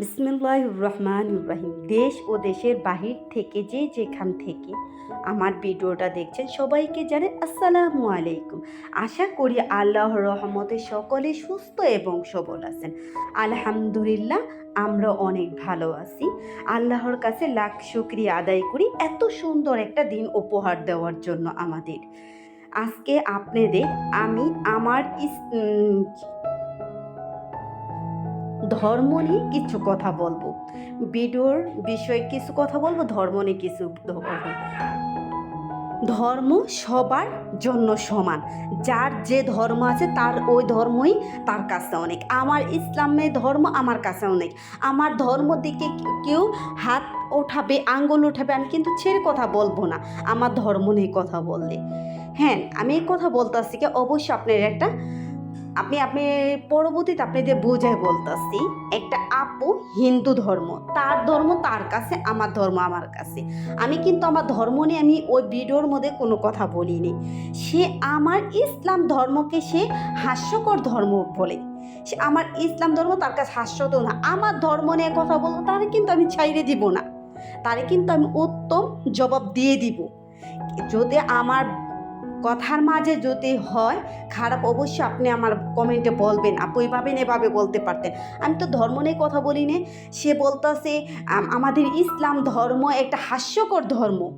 বিসমিল্লাহ রহমান ইব্রাহিম দেশ ও দেশের বাহির থেকে যে যেখান থেকে আমার ভিডিওটা দেখছেন, সবাইকে জানে আসসালামু আলাইকুম। আশা করি আল্লাহর রহমতে সকলে সুস্থ এবং সবল আছেন। আলহামদুলিল্লাহ, আমরা অনেক ভালো আছি। আল্লাহর কাছে লাখ শুক্রিয়া আদায় করি এত সুন্দর একটা দিন উপহার দেওয়ার জন্য আমাদের। আজকে আপনাদের আমি আমার ধর্ম নিয়ে কিছু কথা বলব। ভিডিওর বিষয়ে কিছু কথা বলব, ধর্ম নিয়ে কিছু ধর্ম সবার জন্য সমান। যার যে ধর্ম আছে তার ওই ধর্মই তার কাছে অনেক। আমার ইসলামের ধর্ম আমার কাছে অনেক। আমার ধর্ম দিকে কেউ হাত ওঠাবে, আঙ্গুল উঠাবে, আমি কিন্তু ছেড়ে কথা বলব না। আমার ধর্ম নিয়ে কথা বললে। হ্যাঁ আমি এই কথা বলতেছি কি, অবশ্যই আপনার একটা আপনি আপনি পরবর্তীতে আপনাদের বোঝায় বলতেছি, একটা আপু হিন্দু ধর্ম, তার ধর্ম তার কাছে, আমার ধর্ম আমার কাছে। আমি কিন্তু আমার ধর্ম নিয়ে আমি ওই ভিডিওর মধ্যে কোনো কথা বলিনি। সে আমার ইসলাম ধর্মকে সে হাস্যকর ধর্ম বলে। সে আমার ইসলাম ধর্ম তার কাছে হাস্যত না। আমার ধর্ম নিয়ে কথা বলব, তারে কিন্তু আমি ছাইড়ে দিব না। তারে কিন্তু আমি উত্তম জবাব দিয়ে দিব। যদি আমার কথার মাঝে যদি হয়, খারাপ অবশ্যই আপনি আমার কমেন্টে বলবেন। আপু এইভাবে এভাবে বলতে পারতেন। আমি তো ধর্ম নিয়ে কথা বলি না। সে বলতেছে আমাদের ইসলাম ধর্ম একটা হাস্যকর ধর্ম।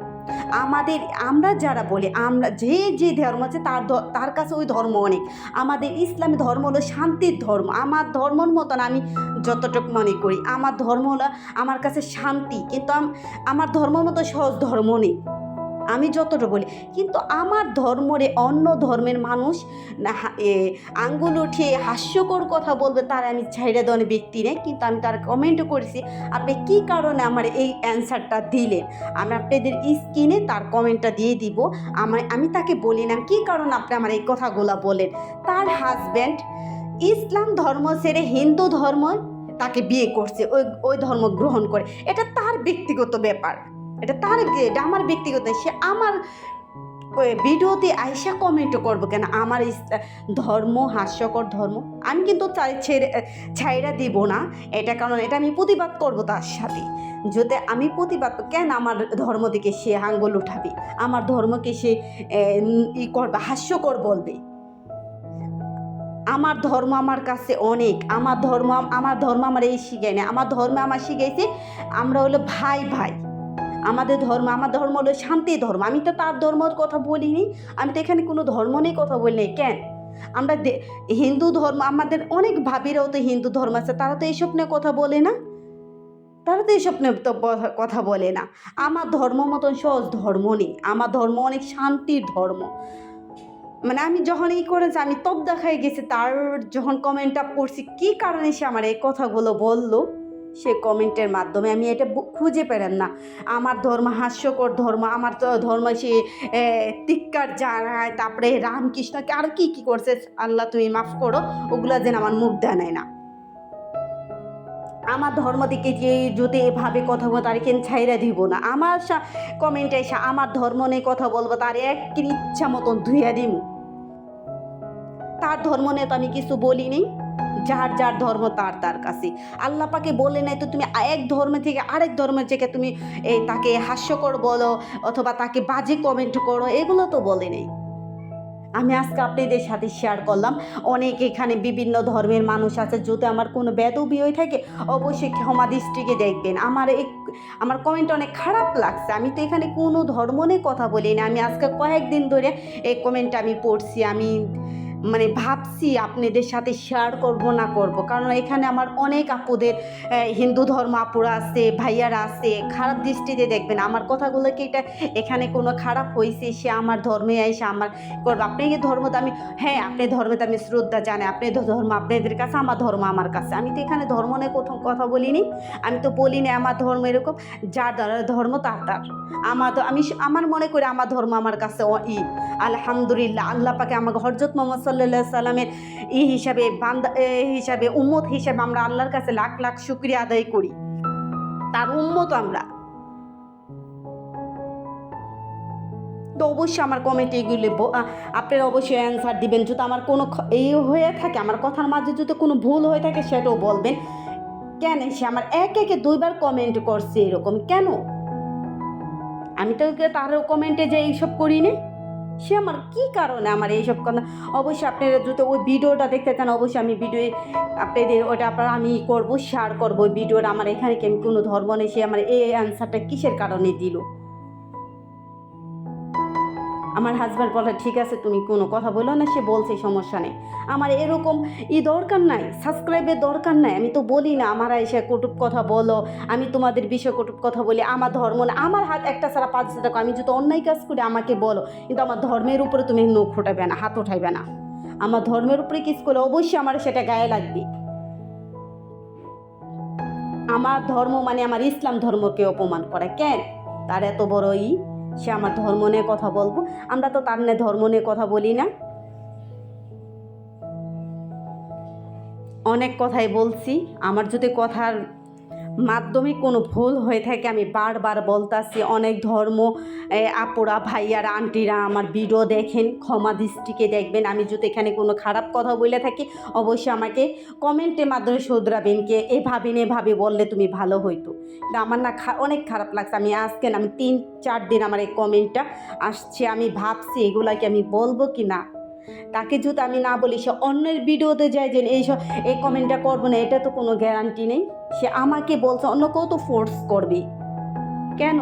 আমাদের, আমরা যারা বলি, আমরা যে যে ধর্ম আছে, তার তার কাছে ওই ধর্ম অনেক। আমাদের ইসলামী ধর্ম হলো শান্তির ধর্ম। আমার ধর্মর মতন আমি যতটুকু মনে করি। আমার ধর্ম হলো আমার কাছে শান্তি। কিন্তু আমার ধর্মের মতো সহজ ধর্ম নেই। আমি যতটা বলি, কিন্তু আমার ধর্মরে অন্য ধর্মের মানুষ আঙ্গুল উঠিয়ে হাস্যকর কথা বলবে, তার আমি ছাইড়ে দেওয়ার ব্যক্তি নেই, কিন্তু আমি তার কমেন্টও করেছি, আপনি কি কারণে আমার এই অ্যান্সারটা দিলেন? আমি আপনাদের স্ক্রিনে তার কমেন্টটা দিয়ে দিব আমার আমি তাকে বলি না কী কারণে আপনি আমার এই কথাগুলো বলেন? তার হাজব্যান্ড ইসলাম ধর্ম ছেড়ে হিন্দু ধর্ম তাকে বিয়ে করছে, ওই ওই ধর্ম গ্রহণ করে, এটা তার ব্যক্তিগত ব্যাপার। এটা তার এটা আমার ব্যক্তিগত। সে আমার ভিডিওতে আইসা কমেন্টও করব কেন? আমার ধর্ম, হাস্যকর ধর্ম, আমি কিন্তু ছেড়ে ছাইরা দিব না। এটা কারণ এটা আমি প্রতিবাদ করব তার সাথে। যদি আমি প্রতিবাদ, কেন আমার ধর্ম দিকে সে আঙ্গুল উঠাবে? আমার ধর্মকে সে ই করবে, হাস্যকর বলবে। আমার ধর্ম আমার কাছে অনেক। আমার ধর্ম আমার ধর্ম আমার এই শিখায় না আমার ধর্ম আমার শিখাইছে, আমরা হলো ভাই ভাই আমাদের ধর্ম, আমার ধর্ম হলো শান্তি ধর্ম। আমি তো তার ধর্মের কথা বলিনি, আমি তো এখানে কোনো ধর্ম নিয়ে কথা বলিনি কেন? আমরা হিন্দু ধর্ম, আমাদের অনেক ভাবিরাও তো হিন্দু ধর্ম আছে, তারা তো এইসব নিয়ে কথা বলে না। তারা তো এইসব নিয়ে তো কথা বলে না। আমার ধর্ম মতন সহজ ধর্ম নেই। আমার ধর্ম অনেক শান্তির ধর্ম। মানে আমি যখন এই করেছি, আমি তপ দেখায় গেছি, তার যখন কমেন্টটা পড়ছি, কী কারণে সে আমার এই কথাগুলো বলল? সে কমেন্টের মাধ্যমে, আমি এটা খুঁজে পেলাম না। আমার ধর্ম হাস্যকর ধর্ম, আমার তো, ধর্ম সে তিক্কার জানায় তারপরে রামকৃষ্ণকে আর কি কি করছে? আল্লাহ তুমি মাফ করো, ওগুলো যেন আমার মুখ দেয় না। আমার ধর্ম দিকে যে, যদি এভাবে কথা বলব, তার কেন ছাইরা দিব না? আমার কমেন্টে এসে আমার ধর্ম নিয়ে কথা বলব, তার এক ইচ্ছা মতন ধুইয়া দিব তার ধর্ম নিয়ে তো আমি কিছু বলিনি। যার যার ধর্ম তার তার কাছে। আল্লাহ পাকে বলে নাই তো তুমি এক ধর্ম থেকে আরেক ধর্মের থেকে তুমি এই তাকে হাস্যকর বলো অথবা তাকে বাজে কমেন্ট করো, এগুলো তো বলে নেই। আমি আজকে আপনাদের সাথে শেয়ার করলাম। অনেক এখানে বিভিন্ন ধর্মের মানুষ আছে যদি আমার কোনো বেদবি হয়ে থাকে, অবশ্যই ক্ষমা দৃষ্টিকে দেখবেন। আমার এই আমার কমেন্ট অনেক খারাপ লাগছে। আমি তো এখানে কোনো ধর্ম নিয়ে কথা বলি না। আমি আজকে কয়েকদিন ধরে এই কমেন্ট আমি পড়ছি। আমি মানে ভাবছি আপনাদের সাথে শেয়ার করব না করব। কারণ এখানে আমার অনেক আপুদের হিন্দু ধর্ম আপুরা আছে, ভাইয়ারা আছে, খারাপ দৃষ্টিতে দেখবেন। আমার কথাগুলো কি এটা এখানে কোনো খারাপ হয়েছে সে আমার ধর্মে এসে আমার করব। আপনি কি ধর্ম তো আমি হ্যাঁ আপনি ধর্মে তো আমি শ্রদ্ধা জানি। আপনি ধর্ম আপনাদের কাছে, আমার ধর্ম আমার কাছে। আমি তো এখানে ধর্ম নিয়ে কোথাও কথা বলিনি। আমি তো বলিনি আমার ধর্ম এরকম, যার দ্বারা ধর্ম তার তার। আমার তো আমি আমার মনে করি আমার ধর্ম আমার কাছে ই। আলহামদুলিল্লাহ, আল্লাহ পাকে আমাকে হরজত মোহাম্মদ সাল্লাহ সাল্লামের ই হিসাবে বান্দা হিসাবে, উম্মত হিসাবে আমরা আল্লাহর কাছে লাখ লাখ শুক্রিয়া আদায় করি। তার উম্মত আমরা। তো অবশ্যই আমার কমেন্টে এগুলি আপনারা অবশ্যই অ্যান্সার দিবেন। যদি আমার কোনো এই হয়ে থাকে, আমার কথার মাঝে যদি কোনো ভুল হয়ে থাকে, সেটাও বলবেন। কেন সে আমার এক একে দুইবার কমেন্ট করছে এরকম? কেন? আমি তো ওকে তার কমেন্টে যে এইসব করি না সে আমার কি কারণে আমার এইসব কথা? অবশ্যই আপনারা দ্রুত ওই ভিডিওটা দেখতে চান, অবশ্যই আমি ভিডিও আপনাদের ওটা আপনারা আমি করব শেয়ার করব ভিডিওটা আমার এখানে কি আমি কোনো ধর্ম নেই, সে আমার এই অ্যান্সারটা কিসের কারণে দিল? আমার হাজব্যান্ড বলে, ঠিক আছে, তুমি কোনো কথা বলো না, সে বলছে সমস্যা নেই। আমার এরকম ই দরকার নাই সাবস্ক্রাইবের দরকার নাই। আমি তো বলি না, আমার এসে কটুক কথা বলো, আমি তোমাদের বিষয়ে কটুক কথা বলি, আমার ধর্ম না। আমার হাত একটা ছাড়া পাঁচ টাকা, আমি যদি অন্যায় কাজ করি, আমাকে বলো। কিন্তু আমার ধর্মের উপরে তুমি নখ উঠাবে না, হাত উঠাইবে না। আমার ধর্মের উপরে কিস করলে অবশ্যই আমার সেটা গায়ে লাগবে। আমার ধর্ম মানে আমার ইসলাম ধর্মকে অপমান করে। কেন? তার এত বড় ই সে আমার ধর্ম নিয়ে কথা বলব। আমরা তো তার ধর্ম নিয়ে কথা বলি না। অনেক কথাই বলছি। আমার যদি কথার মাধ্যমে কোনো ভুল হয়ে থাকে, আমি বারবার বলতাছি, অনেক ধর্ম আপুরা, ভাইয়ারা, আন্টিরা আমার ভিডিও দেখেন, ক্ষমা দৃষ্টিকে দেখবেন, আমি যদি এখানে কোনো খারাপ কথা বলে থাকি, অবশ্যই আমাকে কমেন্টের মাধ্যমে শুধরাবেন কে এভাবে না এভাবে বললে তুমি ভালো হইতো। আমার না অনেক খারাপ লাগছে, আমি আজকে আমি তিন, চার দিন আমার এই কমেন্টটা আসছে, আমি ভাবছি এগুলাকে আমি বলব কি না তাকে যদি আমি না বলি, সে অন্যের ভিডিওতে যায় যে এইসব এই কমেন্টটা করব না, এটা তো কোনো গ্যারান্টি নেই। সে আমাকে বলছে, অন্য কেউ তো ফোর্স করবে। কেন?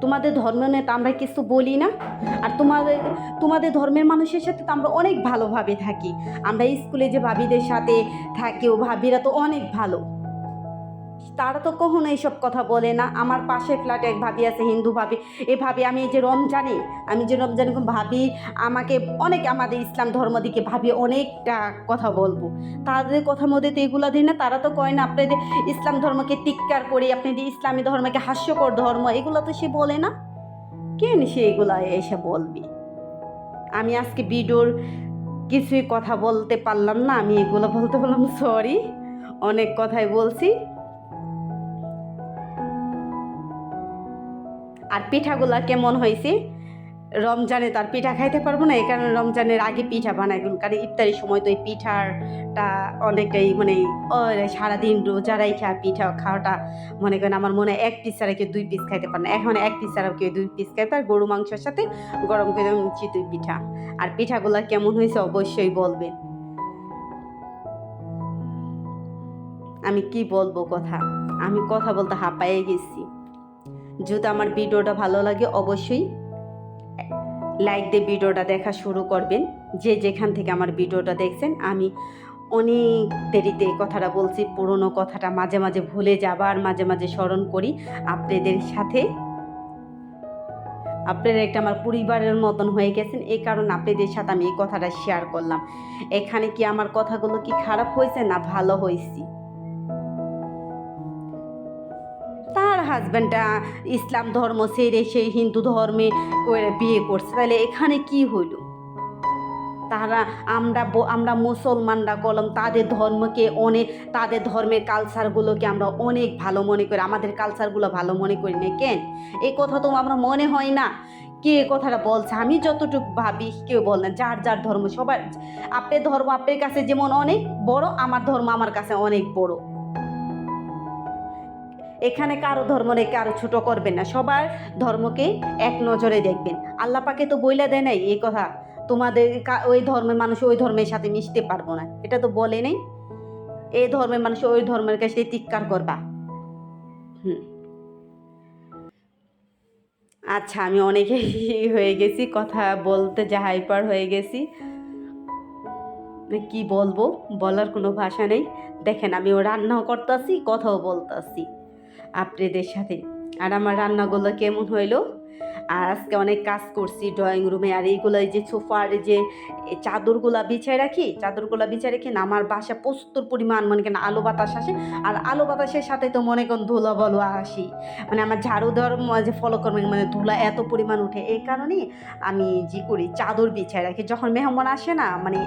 তোমাদের ধর্ম নিয়ে তো আমরা কিছু বলি না। আর তোমাদের তোমাদের ধর্মের মানুষের সাথে তো আমরা অনেক ভালোভাবে থাকি। আমরা স্কুলে যে ভাবিদের সাথে থাকি, ও ভাবিরা তো অনেক ভালো। তারা তো কখনো এইসব কথা বলে না। আমার পাশের ফ্ল্যাটে এক ভাবি আছে, হিন্দু ভাবি। এ ভাবি, আমি এই যে রমজানে, আমি যে রমজানে ভাবি, আমাকে অনেক আমাদের ইসলাম ধর্ম দিকে ভাবি, অনেকটা কথা বলব। তাদের কথা মধ্যে তো এগুলো দিই না, তারা তো কয় না, আপনাদের ইসলাম ধর্মকে তিক্কার করি, আপনাদের ইসলামী ধর্মকে হাস্যকর ধর্ম, এগুলো তো সে বলে না। কেন সে এগুলো এসে বলবি? আমি আজকে ভিডিওর কিছুই কথা বলতে পারলাম না, আমি এগুলো বলতে বললাম সরি অনেক কথাই বলছি। আর পিঠাগুলা কেমন হয়েছে? রমজানে তার পিঠা খাইতে পারব না, এই কারণে রমজানের আগে পিঠা বানাই কারণ ইফতারির সময় তো এই পিঠাটা অনেকটাই মানে সারাদিন রোজা রাইখা পিঠা খাওয়াটা, মনে করেন আমার মনে এক পিস ছাড়া কেউ দুই পিস খাইতে পারে না। এখন এক পিস ছাড়া কেউ দুই পিস খাইতে আর গরু মাংসের সাথে গরম করে চিতই পিঠা। আর পিঠাগুলা কেমন হয়েছে অবশ্যই বলবেন আমি কি বলব কথা? আমি কথা বলতে হাঁপায়ে গেছি। যদি আমার ভিডিওটা ভালো লাগে, অবশ্যই লাইক দিয়ে ভিডিওটা দেখা শুরু করবেন। যে যেখান থেকে আমার ভিডিওটা দেখছেন, আমি অনেক দেরিতে এই কথাটা বলছি, পুরনো কথাটা মাঝে মাঝে ভুলে যাবার মাঝে মাঝে স্মরণ করি আপনাদের সাথে। আপনারা একটা আমার পরিবারের মতন হয়ে গেছেন, এই কারণে আপনাদের সাথে আমি এই কথাটা শেয়ার করলাম। এখানে কি আমার কথাগুলো কি খারাপ হয়েছে না ভালো হয়েছি? হাজব্যান্ডটা ইসলাম ধর্ম সেরে সেই হিন্দু ধর্মে বিয়ে করছে, তাহলে এখানে কি হইল? তারা আমরা আমরা মুসলমানরা কলম, তাদের ধর্মকে অনেক তাদের ধর্মের কালচারগুলোকে আমরা অনেক ভালো মনে করি, আমাদের কালচারগুলো ভালো মনে করি না কেন? এই কথা তো আমরা মনে হয় না। কে কথাটা বলছে? আমি যতটুকু ভাবি, কেউ বল না, যার যার ধর্ম সবার আপনার ধর্ম আপনার কাছে যেমন অনেক বড়, আমার ধর্ম আমার কাছে অনেক বড়। এখানে কারও ধর্ম নেই, কারও ছোট করবেন না। সবার ধর্মকে এক নজরে দেখবেন। আল্লাহ পাকে তো বইলা দেয় নাই এই কথা। তোমাদের ওই ধর্মের মানুষ ওই ধর্মের সাথে মিশতে পারব না। এটা তো বলে নেই। এই ধর্মের মানুষ ওই ধর্মের কাছে তিক্কার করবা। হুম। আচ্ছা আমি অনেকে হয়ে গেছি, কথা বলতে যা হাইপার হয়ে গেছি। কি বলব? বলার কোনো ভাষা নেই। দেখেন আমি ও রান্নাও করতেছি, কথাও বলতেছি। আপনাদের সাথে। আর আমার রান্নাগুলো কেমন হইল? আর আজকে অনেক কাজ করছি ড্রয়িং রুমে আর এইগুলো এই যে সোফার যে চাদরগুলা বিছায় রাখি, চাদরগুলা বিছায় রেখে, না আমার বাসা প্রস্তুর পরিমাণ, মনে করেন আলো বাতাস আসে, আর আলো বাতাসের সাথে তো মনে করেন ধুলা বলো আসি। মানে আমার ঝাড়ু দেওয়ার যে ফলো করবেন মানে ধুলা এত পরিমাণ উঠে। এই কারণে আমি জি করি, চাদর বিছায় রাখি। যখন মেহমান আসে না মানে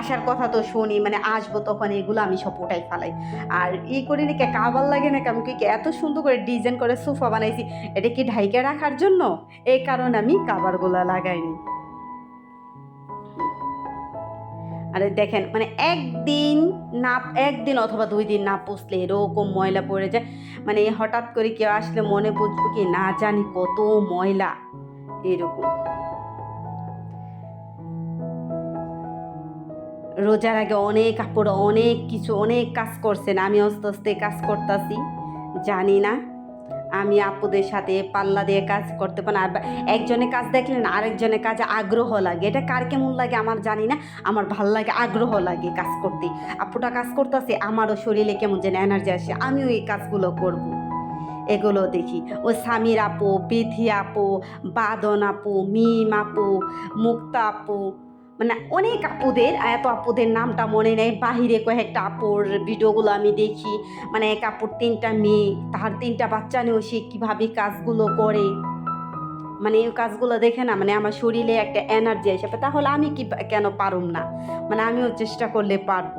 আসার কথা তো শুনি মানে আসব তখন এগুলো আমি সব ওটাই ফালাই। আর ই করি নাকি, কাবার লাগে নাকি, আমি কি এত সুন্দর করে ডিজাইন করে সোফা বানাইছি, এটা কি ঢাইকে রাখার জন্য? এই কারণে আমি কাবারগুলো লাগাইনি। মানে দেখেন মানে একদিন না, একদিন অথবা দুই দিন না পুষলে এরকম ময়লা পড়ে যায়। মানে হঠাৎ করে কেউ আসলে মনে বুঝব কি, না জানি কত ময়লা, এরকম। রোজার আগে অনেক আপুরা অনেক কিছু, অনেক কাজ করছেন। আমি আস্তে আস্তে কাজ করতেছি, জানি না। আমি আপুদের সাথে পাল্লা দিয়ে কাজ করতে পারি আর একজনের কাজ দেখলেন আরেকজনের কাজে আগ্রহ লাগে। এটা কার কেমন লাগে আমার জানি না। আমার ভালো লাগে, আগ্রহ লাগে কাজ করতে। আপুটা কাজ করতেছে, আমারও শরীরে কেমন যেন এনার্জি আসে। আমিও এই কাজগুলো করব। এগুলো দেখি। ও স্বামীর আপু, বিধি আপু, বাদন আপু, মিম আপু, মুক্তা আপু মানে অনেক আপুদের, এত আপুদের নামটা মনে নেই, বাহিরে কয়েকটা আপুর ভিডিওগুলো আমি দেখি। মানে এক আপুর তিনটা মেয়ে তার তিনটা বাচ্চা নিয়েও সে কীভাবে কাজগুলো করে। মানে এই কাজগুলো দেখে না মানে আমার শরীরে একটা এনার্জি এসে তাহলে আমি কি কেন পারুম না? মানে আমিও চেষ্টা করলে পারব।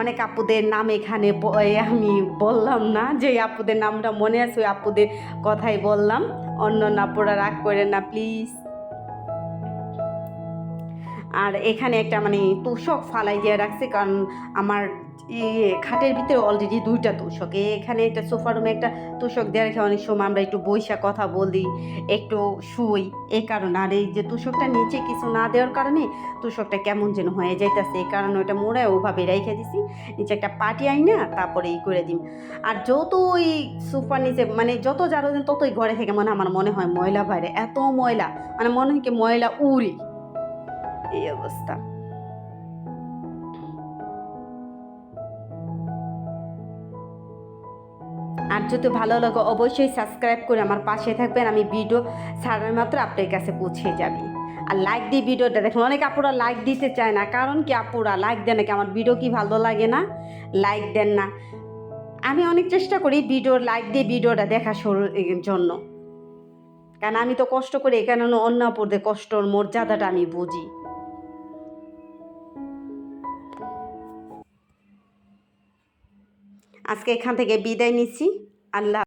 অনেক আপুদের নাম এখানে আমি বললাম না, যে আপুদের নামটা মনে আছে, ওই আপুদের কথাই বললাম। অন্য নাপুরা রাগ করেন না প্লিজ আর এখানে একটা মানে তোষক ফালাই দিয়ে রাখছে, কারণ আমার ইয়ে খাটের ভিতরে অলরেডি দুইটা তোষক। এখানে একটা সোফা রুমে একটা তোষক দেওয়া রেখে অনেক সময় আমরা একটু বৈশা কথা বলি, একটু শুই। এ কারণে আর এই যে তোষকটা নিচে কিছু না দেওয়ার কারণে তোষকটা কেমন যেন হয়ে যাইতেছে এই কারণে ওটা মোড়ে ওভাবে রেখে দিছি। নিচে একটা পাটি আই না তারপরে ই করে দিম। আর যত ওই সোফার নিচে মানে যত যারো ততই ঘরে থেকে মানে আমার মনে হয় ময়লা বাইরে। এত ময়লা মানে মনে হয় কি ময়লা উড়ি। এই অবস্থা। আর যদি ভালো লাগে, অবশ্যই সাবস্ক্রাইব করে আমার পাশে থাকবেন, আমি ভিডিও ছাড়ার মাত্র আপনার কাছে পৌঁছে যাবে। আর লাইক দিয়ে ভিডিওটা দেখুন, অনেক আপুরা লাইক দিতে চায় না। কারণ কি আপুরা লাইক দেন নাকি আমার ভিডিও কি ভালো লাগে না? লাইক দেন না। আমি অনেক চেষ্টা করি ভিডিওর লাইক দিয়ে ভিডিওটা দেখা জন্য। কারণ আমি তো কষ্ট করি, এখানে অন্য আপুরদের কষ্টর মর্যাদাটা আমি বুঝি। আজকে এখান থেকে বিদায় নিচ্ছি। আল্লাহ